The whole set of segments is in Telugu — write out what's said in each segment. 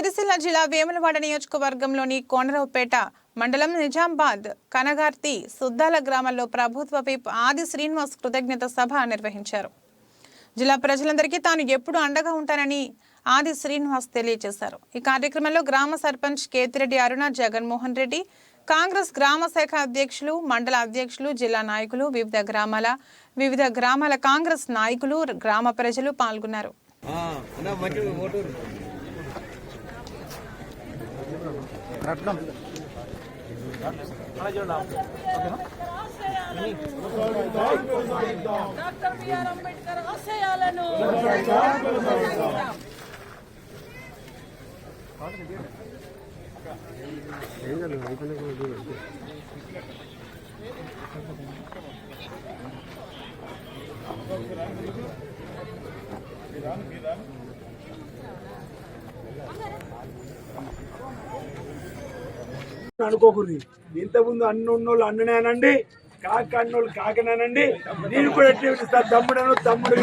సిరిసిల్ల జిల్లా వేములవాడ నియోజకవర్గంలోని కోనరావుపేట మండలం నిజామాబాద్ కనగార్తి సుద్దాల గ్రామంలో ప్రభుత్వ విప్ ఆది శ్రీనివాస్ కృతజ్ఞత సభ నిర్వహించారు. జిల్లా ప్రజలందరికీ తాను ఎప్పుడు అండగా ఉంటానని ఆది శ్రీనివాస్ తెలియజేశారు. ఈ కార్యక్రమంలో గ్రామ సర్పంచ్ కేతిరెడ్డి అరుణ జగన్మోహన్ రెడ్డి కాంగ్రెస్ గ్రామ శాఖ అధ్యక్షులు మండల అధ్యక్షులు జిల్లా నాయకులు వివిధ గ్రామాల వివిధ గ్రామాల కాంగ్రెస్ నాయకులు గ్రామ ప్రజలు పాల్గొన్నారు. డాక్టర్ బిఆర్ అంబేద్కర్ ఆశయాలను అనుకోకూడదు ఇంతకుముందు అన్న ఉన్నోళ్ళు అన్ననేనండి కాక అన్నోళ్ళు కాకనేనండి. నేను కూడా ఎట్లా పిలుస్తా తమ్ముడను తమ్ముడు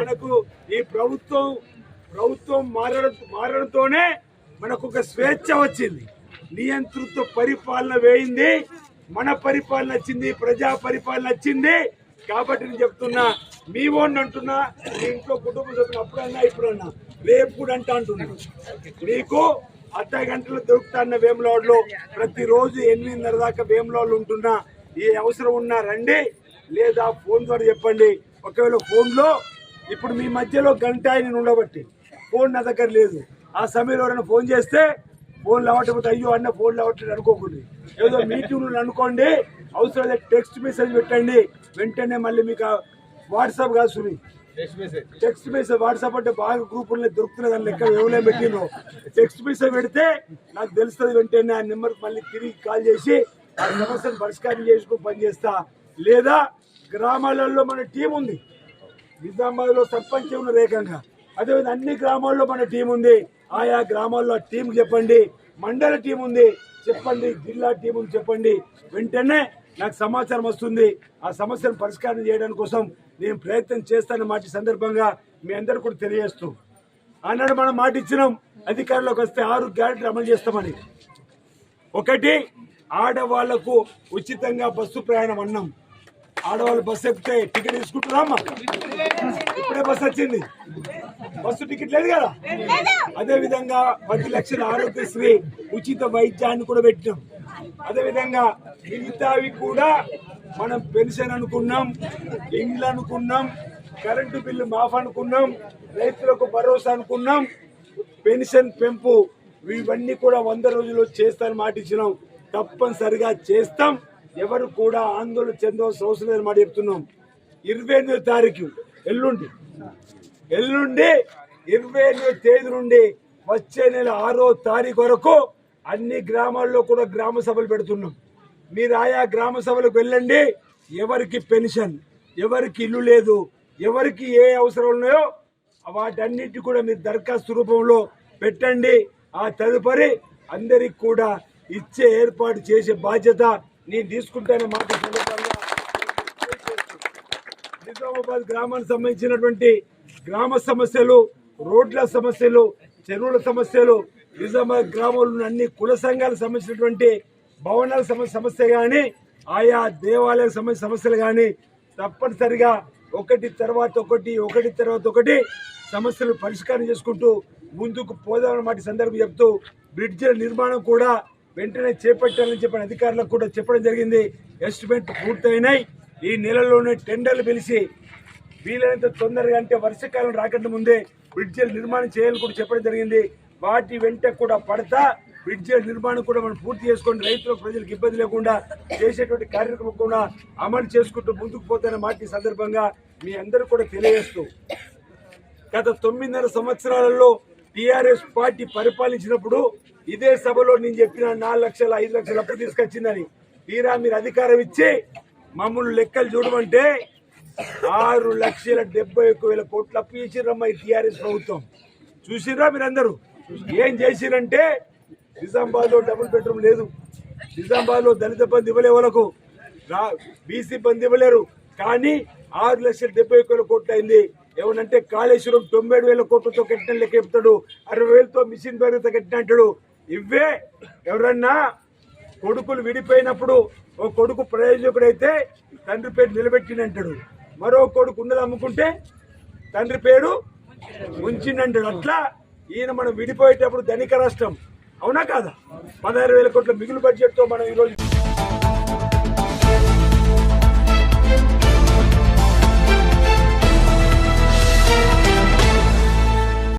మనకు ఈ ప్రభుత్వం ప్రభుత్వం మారడం మారడంతోనే మనకు ఒక స్వేచ్ఛ వచ్చింది. నియంతృత్వ పరిపాలన వేయింది. మన పరిపాలన వచ్చింది ప్రజా పరిపాలన వచ్చింది కాబట్టి నేను చెప్తున్నా మీ ఓన్ అంటున్నా మీ ఇంట్లో కుటుంబ సభ్యులు అప్పుడన్నా ఇప్పుడన్నా రేపు కూడా అంటా అంటున్నా. మీకు అర్ధ గంటలు దొరుకుతాన్న వేములవాడలో ప్రతిరోజు ఎనిమిదిన్నర దాకా వేములవాళ్ళు ఉంటున్నా. ఏ అవసరం ఉన్నా రండి లేదా ఫోన్ ద్వారా చెప్పండి. ఒకవేళ ఫోన్లో ఇప్పుడు మీ మధ్యలో గంట నేను ఉండబట్టి ఫోన్ నా దగ్గర లేదు. ఆ సమయంలో ఎవరైనా ఫోన్ చేస్తే ఫోన్ లవటపోతే అయ్యో అన్న ఫోన్ లవట్లేదు అనుకోకూడదు ఏదో మీటింగ్ అనుకోండి అవసరం టెక్స్ట్ మెసేజ్ పెట్టండి. వెంటనే మళ్ళీ మీకు వాట్సాప్ కాదు సుని టెక్స్ట్ మెసేజ్ వాట్సాప్ అంటే బాగా గ్రూపుల్లో దొరుకుతున్నది అని లెక్క ఎవరే పెట్టినో టెక్స్ట్ మెసేజ్ పెడితే నాకు తెలుస్తుంది వెంటనే ఆ నెంబర్కి మళ్ళీ తిరిగి కాల్ చేసి ఆ సమస్యను పరిష్కారం చేసుకుని పనిచేస్తా లేదా గ్రామాలలో మన టీం ఉంది. నిజామాబాద్లో సర్పంచ్ ఉన్న రేఖంగా. అదేవిధంగా అన్ని గ్రామాల్లో మన టీం ఉంది. ఆయా గ్రామాల్లో టీం చెప్పండి. మండల టీం ఉంది. చెప్పండి జిల్లా టీం చెప్పండి. వెంటనే నాకు సమాచారం వస్తుంది. ఆ సమస్యను పరిష్కారం చేయడానికి కోసం నేను ప్రయత్నం చేస్తాను మాట సందర్భంగా మీ అందరు కూడా తెలియజేస్తూ. ఆనాడు మనం మాట ఇచ్చినాం అధికారంలోకి వస్తే ఆరు గ్యారెంటీలు అమలు చేస్తామని. ఒకటి ఆడవాళ్ళకు ఉచితంగా బస్సు ప్రయాణం అన్నాం. ఆడవాళ్ళు బస్సు ఎక్కితే టికెట్ తీసుకుంటున్నామా? ఇప్పుడే బస్సు వచ్చింది. బస్సు టికెట్ లేదు కదా? అదే విధంగా పది లక్షల ఆరోగ్యశ్రీ ఉచిత వైద్యాన్ని కూడా పెట్టినాం. అదే విధంగా మిగతావి కూడా మనం పెన్షన్ అనుకున్నాం ఇండ్లు అనుకున్నాం కరెంటు బిల్లు మాఫ్ అనుకున్నాం రైతులకు భరోసా అనుకున్నాం. పెన్షన్ పెంపు ఇవన్నీ కూడా వంద రోజుల్లో చేస్తానని మాట ఇచ్చినాం. తప్పనిసరిగా చేస్తాం. ఎవరు కూడా ఆందోళన చెందవలసిన అవసరం లేదని మాట చెప్తున్నాం. ఇరవై ఎనిమిదో తారీఖు ఎల్లుండి. ఎల్లుండి ఇరవై ఎనిమిదో తేదీ నుండి వచ్చే నెల ఆరో తారీఖు వరకు అన్ని గ్రామాల్లో కూడా గ్రామ సభలు పెడుతున్నాం. మీరు ఆయా గ్రామ సభలకు వెళ్ళండి. ఎవరికి పెన్షన్ ఎవరికి ఇల్లు లేదు ఎవరికి ఏ అవసరం ఉన్నాయో వాటన్నిటి కూడా మీరు దరఖాస్తు రూపంలో పెట్టండి. ఆ తదుపరి అందరికి కూడా ఇచ్చే ఏర్పాటు చేసే బాధ్యత నేను తీసుకుంటానే మాట సందర్భంగా నిజామాబాద్ గ్రామానికి సంబంధించినటువంటి గ్రామ సమస్యలు రోడ్ల సమస్యలు చెరువుల సమస్యలు నిజామాబాద్ గ్రామంలో ఉన్న అన్ని కుల సంఘాలకు సంబంధించినటువంటి భవనాల సమస్య సమస్య కానీ ఆయా దేవాలయాలకు సంబంధించిన సమస్యలు కానీ తప్పనిసరిగా ఒకటి తర్వాత ఒకటి ఒకటి తర్వాత ఒకటి సమస్యలు పరిష్కారం చేసుకుంటూ ముందుకు పోదామన్నమాట ఈ సందర్భం చెప్తూ బ్రిడ్జిల నిర్మాణం కూడా వెంటనే చేపట్టాలని చెప్పిన అధికారులకు కూడా చెప్పడం జరిగింది. ఎస్టిమేట్ పూర్తయినాయి. ఈ నెలలోనే టెండర్లు పిలిచి వీలైనంత తొందరగా అంటే వర్షాకాలం రాకుండా ముందే బ్రిడ్జిల నిర్మాణం చేయాలని కూడా చెప్పడం జరిగింది. వాటి వెంట కూడా పడతా బ్రిడ్జిల నిర్మాణం కూడా మనం పూర్తి చేసుకొని రైతులకు ప్రజలకు ఇబ్బంది లేకుండా చేసేటువంటి కార్యక్రమం కూడా అమలు చేసుకుంటూ ముందుకు పోతున్న మాట సందర్భంగా మీ అందరూ కూడా తెలియజేస్తూ. గత తొమ్మిదిన్నర సంవత్సరాలలో టిఆర్ఎస్ పార్టీ పరిపాలించినప్పుడు ఇదే సభలో నేను చెప్పిన నాలుగు లక్షల ఐదు లక్షల అప్పు తీసుకొచ్చిందని. తీరా మీరు అధికారం ఇచ్చి మమ్మల్ని లెక్కలు చూడమంటే ఆరు లక్షల డెబ్బై ఒక్క వేల కోట్లు అప్పు చేసిరమ్మా ఈ టీఆర్ఎస్ ప్రభుత్వం. చూసిర్రా మీరందరూ? ఏం చేసిరంటే నిజామాబాద్లో డబుల్ బెడ్రూమ్ లేదు. నిజామాబాద్లో దళిత బంధు ఇవ్వలే వాళ్ళకు. బీసీ బంధు ఇవ్వలేరు. కానీ ఆరు లక్షల డెబ్బై ఒక్క వేల కోట్లు అయింది. ఏమనంటే కాళేశ్వరం తొంభై వేల కోట్లతో కట్టిన లెక్క చెప్తాడు. అరవై వేలతో మిషన్ పేరుతో కట్టిన అంటాడు. ఇవే ఎవరన్నా కొడుకులు విడిపోయినప్పుడు ఓ కొడుకు ప్రయోజకుడైతే తండ్రి పేరు నిలబెట్టినంటాడు మరో కొడుకు ఉన్నది అమ్ముకుంటే తండ్రి పేరు ఉంచిందంటాడు అట్లా ఈయన మనం విడిపోయేటప్పుడు ధనిక రాష్ట్రం. అవునా కాదా? పదహారు వేల కోట్ల మిగులు బడ్జెట్తో మనం ఈరోజు